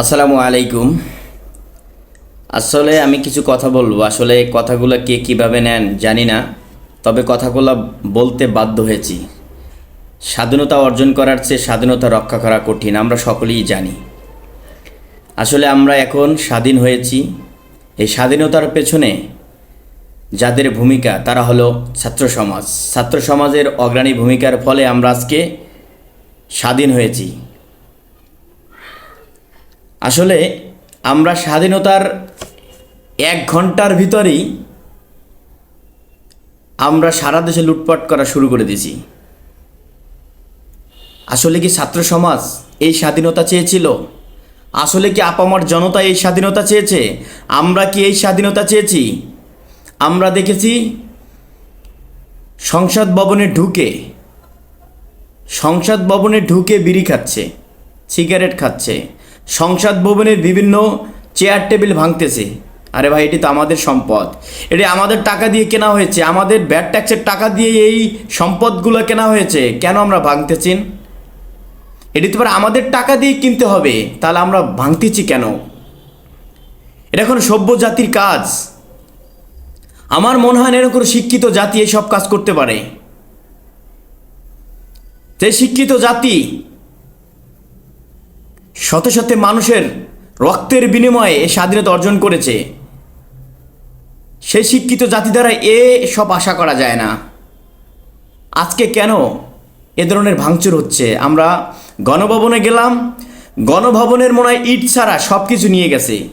আসসালামু আলাইকুম। আসলে আমি কিছু কথা বলব। আসলে কথাগুলো কে কীভাবে নেন জানি না, তবে কথাগুলো বলতে বাধ্য হয়েছি। স্বাধীনতা অর্জন করার চেয়ে স্বাধীনতা রক্ষা করা কঠিন, আমরা সকলেই জানি। আসলে আমরা এখন স্বাধীন হয়েছি। এই স্বাধীনতার পেছনে যাদের ভূমিকা, তারা হলো ছাত্র সমাজ। ছাত্র সমাজের অগ্রণী ভূমিকার ফলে আমরা আজকে স্বাধীন হয়েছি। আসলে আমরা স্বাধীনতার এক ঘণ্টার ভিতরেই আমরা সারা দেশে লুটপাট করা শুরু করে দিয়েছি। আসলে কি ছাত্র সমাজ এই স্বাধীনতা চেয়েছিল? আসলে কি আপামর জনতা এই স্বাধীনতা চেয়েছে? আমরা কি এই স্বাধীনতা চেয়েছি? আমরা দেখেছি সংসদ ভবনে ঢুকে, সংসদ ভবনে ঢুকে বিড়ি খাচ্ছে, সিগারেট খাচ্ছে সংসদ ভবনের বিভিন্ন চেয়ার টেবিল ভাঙতেছে। আরে ভাই, এটি তো আমাদের সম্পদ। এটি আমাদের টাকা দিয়ে কেনা হয়েছে। আমাদের ব্যাট ট্যাক্সের টাকা দিয়ে এই সম্পদগুলো কেনা হয়েছে। কেন আমরা ভাঙতেছি? এটি তো আমাদের টাকা দিয়ে কিনতে হবে। তাহলে আমরা ভাঙতেছি কেন? এটা এখন সভ্য জাতির কাজ। আমার মনে হয় এরকম শিক্ষিত জাতি এসব কাজ করতে পারে। যে শিক্ষিত জাতি শত শতে মানুষের রক্তের বিনিময়ে এ স্বাধীনতা অর্জন করেছে। সেই শিক্ষিত জাতি দ্বারা এ সব আশা করা যায় না। আজকে কেন এ ধরনের ভাঙচুর হচ্ছে? আমরা গণভবনে গেলাম, গণভবনের মনে হয় ইট ছাড়া সব কিছু নিয়ে গেছে।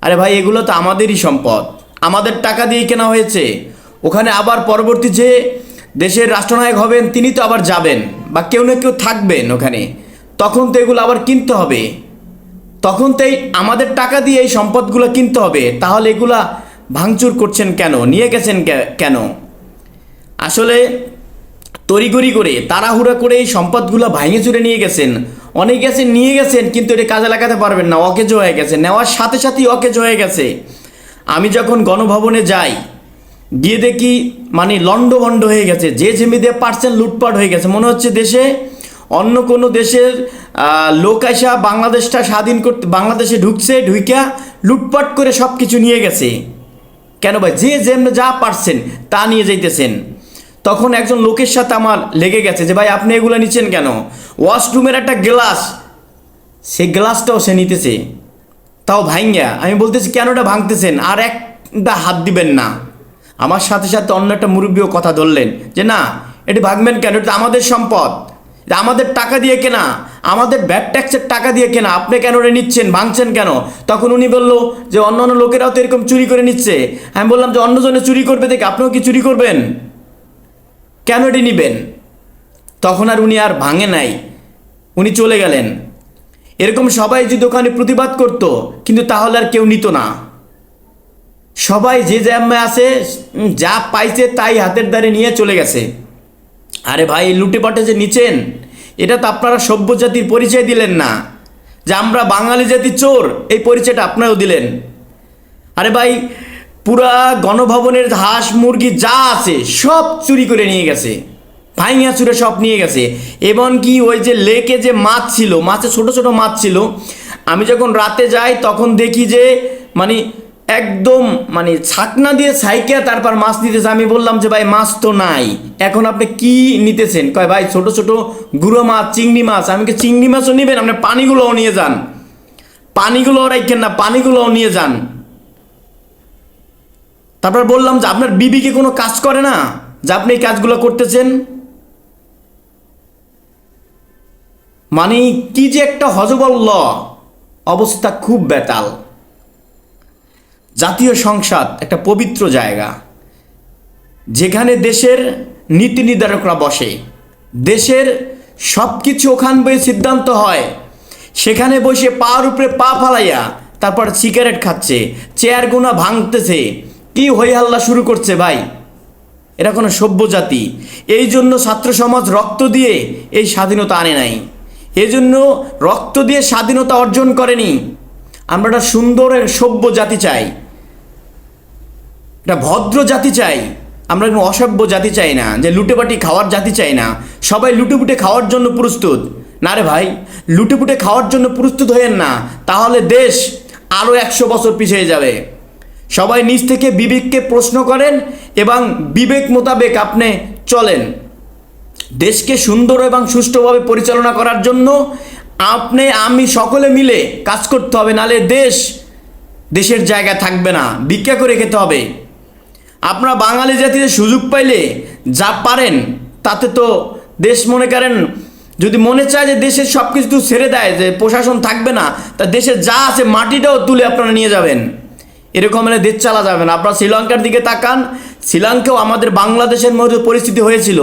আরে ভাই, এগুলো তো আমাদেরই সম্পদ। আমাদের টাকা দিয়ে কেনা হয়েছে। ওখানে আবার পরবর্তী যে দেশের রাষ্ট্রনায়ক হবেন, তিনি তো আবার যাবেন বা কেউ না কেউ থাকবেন ওখানে। তখন তো এগুলো আবার কিনতে হবে। তখন তো এই আমাদের টাকা দিয়ে এই সম্পদগুলো কিনতে হবে। তাহলে এগুলা ভাঙচুর করছেন কেন? নিয়ে গেছেন কেন? আসলে তড়িগড়ি করে, তাড়াহুড়া করে এই সম্পদগুলো ভাঙে চুরে নিয়ে গেছেন। অনেক গেছেন নিয়ে গেছেন, কিন্তু এটা কাজে লাগাতে পারবেন না, অকেজ হয়ে গেছে। নেওয়ার সাথে সাথেই অকেজ হয়ে গেছে। আমি যখন গণভবনে যাই, গিয়ে দেখি মানে লণ্ডভণ্ড হয়ে গেছে। যে জমি দিয়ে পারছেন লুটপাট হয়ে গেছে। মনে হচ্ছে দেশে অন্য কোনো দেশের লোক আসা বাংলাদেশটা স্বাধীন করতে, বাংলাদেশে ঢুকছে, ঢুইকা লুটপাট করে সব কিছু নিয়ে গেছে। কেন ভাই? যে যেমন যা পারছেন, তা নিয়ে যাইতেছেন। তখন একজন লোকের সাথে আমার লেগে গেছে যে, ভাই, আপনি এগুলো নিচ্ছেন কেন? ওয়াশরুমের একটা গ্লাস, সেই গ্লাসটাও সে নিতেছে। তাও ভাইঙ্গা। আমি বলতেছি, কেন এটা ভাঙতেছেন? আর একটা হাত দিবেন না। আমার সাথে সাথে অন্য একটা মুরব্বীও কথা ধরলেন যে, না, এটি ভাঙবেন কেন? এটা আমাদের সম্পদ। আমাদের টাকা দিয়ে কেনা, আমাদের ব্যাট ট্যাক্সের টাকা দিয়ে কেনা, আপনি কেন এটা নিচ্ছেন, ভাঙছেন কেন? তখন উনি বলল যে অন্য অন্য লোকেরাও তো এরকম চুরি করে নিচ্ছে। আমি বললাম যে অন্যজনে চুরি করবে দেখে আপনিও কি চুরি করবেন? কেন এটি নিবেন? তখন আর উনি আর ভাঙে নাই। উনি চলে গেলেন। এরকম সবাই যে দোকানে প্রতিবাদ করত, কিন্তু তাহলে আর কেউ নিত না। সবাই যে জ্যামে আছে, যা পাইছে তাই হাতের দ্বারে নিয়ে চলে গেছে। আরে ভাই লুটে পাটে যে নিচেন, এটা তো আপনারা সভ্য জাতির পরিচয় দিলেন না। যে আমরা বাঙালি জাতি চোর, এই পরিচয়টা আপনারাও দিলেন। আরে ভাই, পুরা গণভবনের হাঁস মুরগি যা আছে, সব চুরি করে নিয়ে গেছে। ভাইয়া চুরে সব নিয়ে গেছে। এবং কি ওই যে লেকে যে মাছ ছিল মাছে ছোট ছোট মাছ ছিল, আমি যখন রাতে যাই, তখন দেখি যে মানে একদম মানে ছাকনা দিয়ে সাইকে তারপর মাছ নিতেছে আমি বললাম যে, ভাই, মাছ তো নাই। এখন আপনি কি নিতেছেন? কয়, ভাই, ছোট ছোট গুঁড়ো মাছ, চিংড়ি মাছ। আমি কি চিংড়ি মাছও নেবেন? আপনি পানিগুলোও নিয়ে যান। পানিগুলোও রাখেন না, পানিগুলোও নিয়ে যান। তারপর বললাম যে, আপনার বিবিকে কোনো কাজ করে না? যে আপনি এই কাজগুলো করতেছেন? মানে কি যে একটা হজবল্ল অবস্থা, খুব বেতাল। জাতীয় সংসদ, একটা পবিত্র জায়গা, যেখানে দেশের নীতি নির্ধারকরা বসে। দেশের সব কিছু ওখান বয়ে সিদ্ধান্ত হয়। সেখানে বসে পার উপরে পা ফালাইয়া তারপর সিগারেট খাচ্ছে, চেয়ার গোনা ভাঙতেছে। কি হই হাল্লা শুরু করছে ভাই? এরা কোনো সভ্য জাতি। এই জন্য ছাত্র সমাজ রক্ত দিয়ে এই স্বাধীনতা আনে নাই। এই জন্য রক্ত দিয়ে স্বাধীনতা অর্জন করেনি। আমরা একটা সুন্দর সভ্য জাতি চাই। একটা ভদ্র জাতি চাই। আমরা কোনো অসভ্য জাতি চাই না, যে লুটেপাটি খাওয়ার জাতি চাই না। সবাই লুটেপুটে খাওয়ার জন্য প্রস্তুত। না রে ভাই, লুটেপুটে খাওয়ার জন্য প্রস্তুত হয়েন না, তাহলে দেশ আরও একশো বছর পিছিয়ে যাবে। সবাই নিজ থেকে বিবেককে প্রশ্ন করেন এবং বিবেক মোতাবেক আপনি চলেন। দেশকে সুন্দর এবং সুষ্ঠুভাবে পরিচালনা করার জন্য আপনি, আমি সকলে মিলে কাজ করতে হবে, নালে দেশ দেশের জায়গা থাকবে না। ভিক্ষা করে খেতে হবে। আপনারা বাঙালি জাতিতে সুযোগ পাইলে যা পারেন, তাতে তো দেশ মনে করেন, যদি মনে চায় যে দেশের সব কিছু ছেড়ে দেয়, যে প্রশাসন থাকবে না, তা দেশের যা আছে মাটিটাও তুলে আপনারা নিয়ে যাবেন। এরকম হলে দেশ চালা যাবে না। আপনারা শ্রীলঙ্কার দিকে তাকান, শ্রীলঙ্কাও আমাদের বাংলাদেশের মধ্যে পরিস্থিতি হয়েছিল,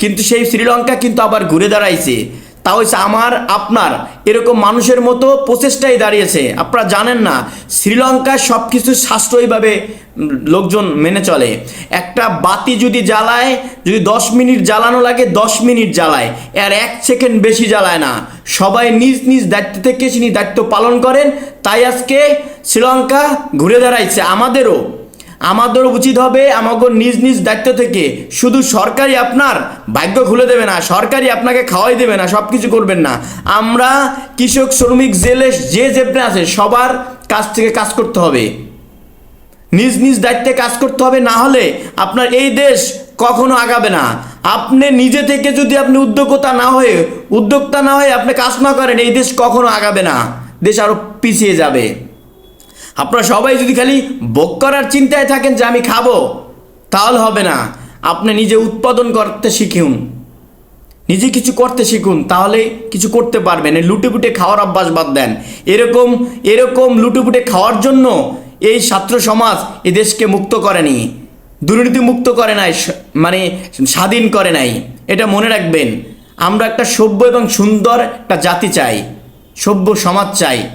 কিন্তু সেই শ্রীলঙ্কা কিন্তু আবার ঘুরে দাঁড়াইছে। তা হচ্ছে আমার, আপনার। এরকম মানুষের মতো প্রচেষ্টাই দাঁড়িয়েছে। আপনারা জানেন না, শ্রীলঙ্কায় সব কিছু সাশ্রয়ীভাবে লোকজন মেনে চলে। একটা বাতি যদি জ্বালায়, যদি দশ মিনিট জ্বালানো লাগে, দশ মিনিট জ্বালায়। আর এক সেকেন্ড বেশি জ্বালায় না। সবাই নিজ নিজ দায়িত্ব থেকে তিনি দায়িত্ব পালন করেন। তাই আজকে শ্রীলঙ্কা ঘুরে দাঁড়াইছে আমাদেরও। আমাদেরও উচিত হবে আমাকে নিজ নিজ দায়িত্ব থেকে। শুধু সরকারি আপনার ভাগ্য খুলে দেবে না সরকারি আপনাকে খাওয়াই দেবে না সব কিছু করবেন না। আমরা কৃষক, শ্রমিক, জেলে, যে যেপনে আছে, সবার কাছ থেকে কাজ করতে হবে। নিজ নিজ দায়িত্বে কাজ করতে হবে, না হলে আপনার এই দেশ কখনো আগাবে না। আপনি নিজে থেকে যদি আপনি উদ্যোক্তা না হয়ে, উদ্যোক্তা না হয়ে আপনি কাজ না করেন, এই দেশ কখনো আগাবে না। দেশ আরও পিছিয়ে যাবে। আপনারা সবাই যদি খালি ভোগ করার চিন্তায় থাকেন যে আমি খাব, তাহলে হবে না। আপনি নিজে উৎপাদন করতে শিখুন। নিজে কিছু করতে শিখুন, তাহলে কিছু করতে পারবেন। এই লুটেপুটে খাওয়ার অভ্যাস বাদ দেন। এরকম এরকম লুটেপুটে খাওয়ার জন্য এই ছাত্র সমাজ এ দেশকে মুক্ত করেনি দুর্নীতি মুক্ত করে নাই মানে স্বাধীন করে নাই। এটা মনে রাখবেন। আমরা একটা সভ্য এবং সুন্দর একটা জাতি চাই। সভ্য সমাজ চাই।